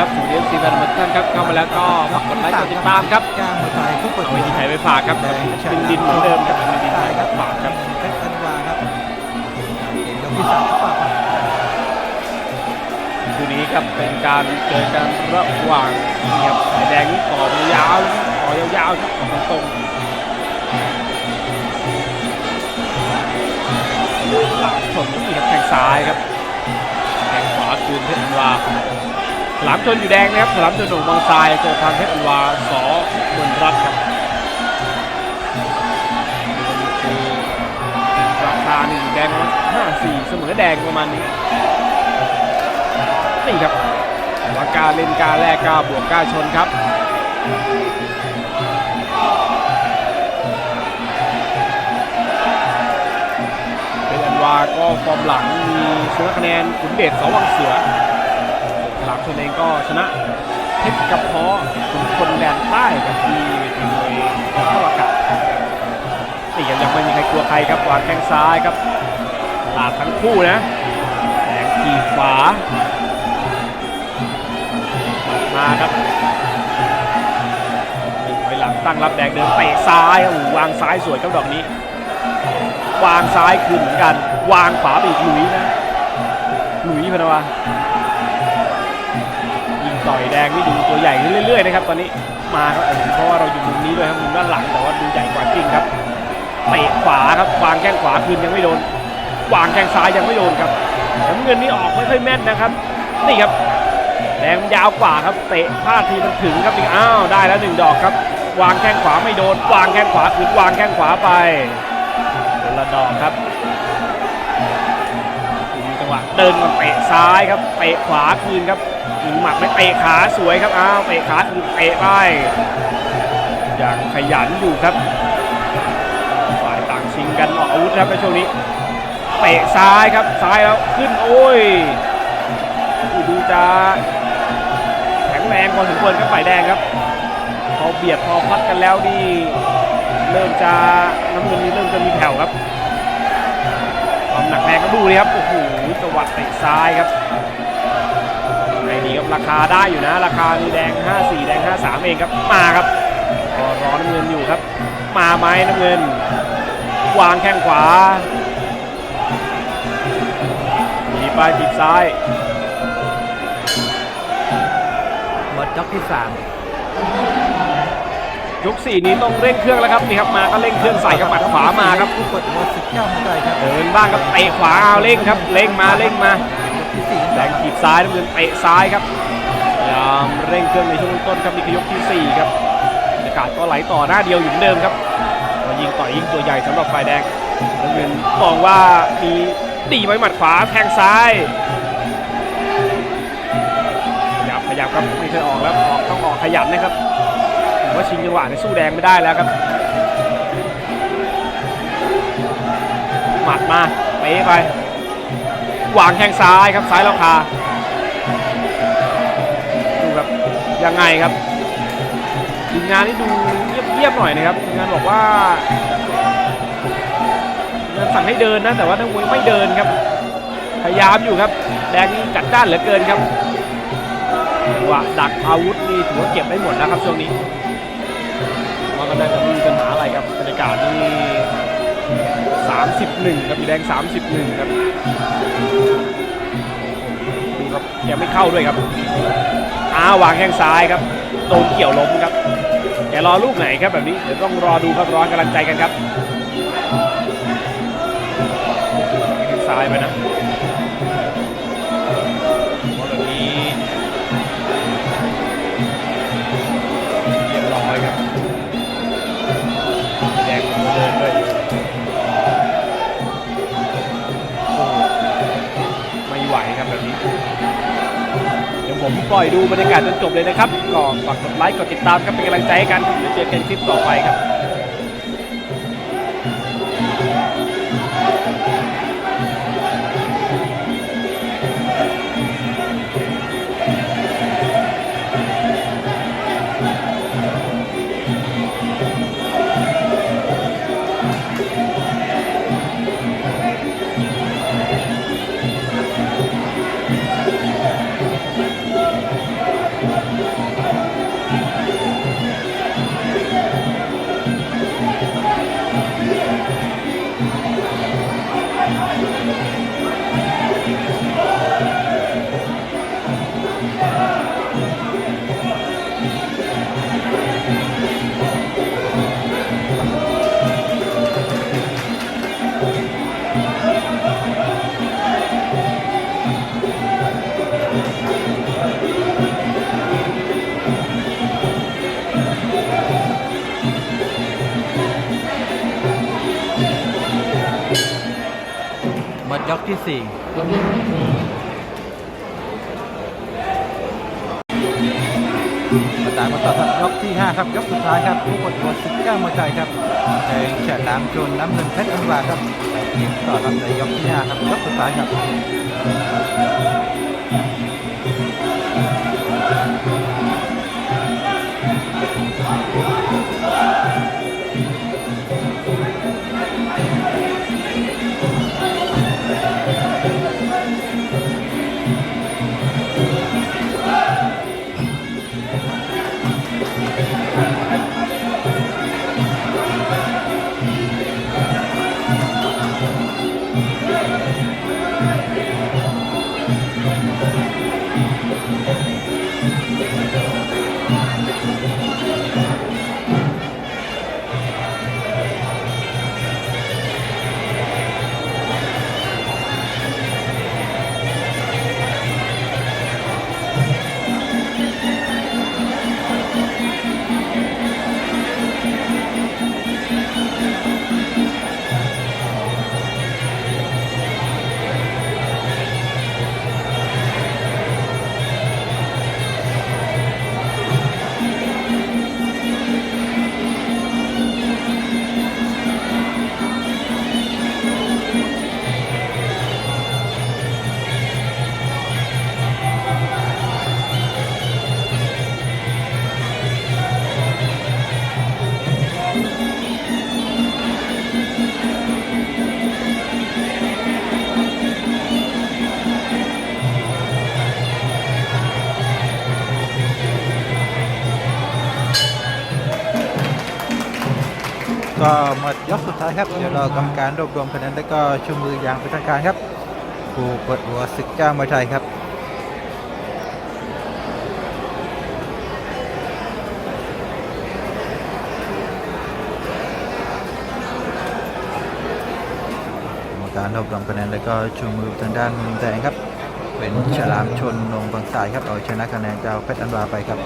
ครับสวัสดีซีแฟนทุกท่านครับเข้ามาแล้วก็ฝากกดไลค์กดติดตามครับจ้างมวยไทยทุกคนเอาไว้ที่ไทยไปฝากครับดินดินเหมือนเดิมครับดินดินไทยครับฝากครับเพชรอันวาครับเห็นยกที่สามก็ฝากครับคู่นี้ครับเป็นการเจอกันระหว่างนี่ครับไฟแดงนี่ต่อยาวๆต่อยาวๆครับต่อตรงหลังชนนี่ครับแทงซ้ายครับแทงขวาคืนเพชรอันวา ฉลามชนอยู่แดงนะครับฉลามชนหนุ่มบางทรายเจอทางเพชรอัวาสอมนรัตน์ครับราคาหนึ่งแดงห้าสี่เสมอแดงประมาณนี้นี่ครับวากาเล่นกาแลกกาบวกกาชนครับเป็นอันวาก็ฟอร์มหลังมีชนะคะแนนขุนเดชสวังเสือ นเองก็ชนะเพชรกระเพาะขุนคนแดนใต้กับที่เวทีมวยเข้าอากาศนี่ยังยังไม่มีใครกลัวใครครับวางแข้งซ้ายครับหลาดทั้งคู่นะแสงขีขวามาครับหนึ่งถอยหลังตั้งรับแดงเดินเตะซ้ายโอ้วางซ้ายสวยครับดอกนี้ วางซ้ายคืนเหมือนกัน วางขวาไปอีกหลุยนะหลุยพนวา ต่อยแดงนี่ดูตัวใหญ่ขึ้นเรื่อยๆนะครับตอนนี้มาครับเพราะว่าเราอยู่มุมนี้ด้วยครับมุมด้านหลังแต่ว่าดูใหญ่กว่าจริงครับเตะขวาครับวางแข้งขวาคืนยังไม่โดนวางแข้งซ้ายยังไม่โดนครับน้ำเงินนี่ออกไม่ค่อยแม่นนะครับ นี่ครับแดงยาวกว่าครับเตะพลาดทีมันถึงครับอีกอ้าวได้แล้วหนึ่งดอกครับ วางแข้งขวาไม่โดน วางแข้งขวาคืนวางแข้งขวาไปคนละดอกครับมีจังหวะเดินมาเตะซ้ายครับเตะขวาคืนครับ หมัดไม่เตะขาสวยครับอ้าวเตะขาคืนเตะไปอย่างขยันอยู่ครับฝ่ายต่างชิงกันออกอาวุธครับในช่วงนี้เตะซ้ายครับซ้ายแล้วขึ้นโอ้ยดูจะแข็งแรงพอสมควรครับฝ่ายแดงครับพอเบียดพอพัดกันแล้วนี่เริ่มจะน้ำเงินนี่เริ่มจะมีแผ่วครับความหนักแรงก็ดูเลยครับโอ้โหจังหวะเตะซ้ายครับ ไอ้นี่ครับราคาได้อยู่นะ ราคามีแดง 54 แดง 53 เองครับมาครับก็รอน้ำเงินอยู่ครับ มาไหมน้ำเงิน วางแข้งขวามีไปติดซ้ายหมดยกที่สามยกสี่นี้ต้องเร่งเครื่องแล้วครับนี่ครับมาก็เร่งเครื่องใส่กับหมัดขวามาครับผู้กดวอสิบเก้ามวยไทยครับเดินบ้างครับเตะขวาเอาเร่งครับเร่งมาเร่งมายกที่ สี่แดงขีดซ้ายน้ำเงินเตะซ้ายครับพยายามเร่งเครื่องในช่วงต้นครับนี่คือยกที่สี่ครับบรรยากาศก็ไหลต่อหน้าเดียวอยู่เหมือนเดิมครับก็ยิงต่อยยิงตัวใหญ่สำหรับฝ่ายแดงน้ำเงินมองว่ามีดีไว้หมัดขวาแทงซ้ายขยับขยับครับไม่เคยออกแล้วออกต้องออกขยันนะครับผมว่าชิงจังหวะในสู้แดงไม่ได้แล้วครับหมัดมาเป๊ไป วางแข้งซ้ายครับซ้ายแล้วคาดูครับยังไงครับทีมงานนี่ดูเงียบๆหน่อยนะครับทีมงานบอกว่างานสั่งให้เดินนะแต่ว่านักมวยไม่เดินครับ พยายามอยู่ครับแดงนี่จัดจ้านเหลือเกินครับจัวะดักอาวุธนี่ถือว่าเก็บได้หมดแล้วครับช่วงนี้มันก็น่าจะม่มีปัญหาอะไรครับบรรยากาศนี่ 31 ครับอีแดง 31 ครับดูครับยังไม่เข้าด้วยครับอ้าววางแข้งซ้ายครับโดนเกี่ยวล้มครับแกรอลูกไหนครับแบบนี้เดี๋ยวต้องรอดูครับร้อนกำลังใจกันครับแข้งซ้ายไปนะ ปล่อยดูบรรยากาศจนจบเลยนะครับ ก็ฝากกดไลค์ กดติดตามครับเป็นกำลังใจให้กันเดี๋ยวเจอกันคลิปต่อไปครับ ยกที่สี่มาตามมาต่อครับยกที่ห้าครับ ยกสุดท้ายครับผู้กดตัวสิบเก้ามวยไทยครับแดงฉลามชนน้ำเงินเพชรอันวาครับต่อครับในยกที่ห้าครับ ยกสุดท้ายครับ ก็หมดยกสุดท้ายครับ เดี๋ยวเรากรรมการรวบรวมคะแนนแล้วก็ชูมืออย่างเป็นทางการครับผู้เปิดหัวศึกเจ้ามวยไทยครับกรรมการรวบรวมคะแนนแล้วก็ชูมือทางด้านมุมแดงครับ เป็นฉลามชนนงบางสายครับเอาชนะคะแนนเจ้าเพชรอันวาไปครับ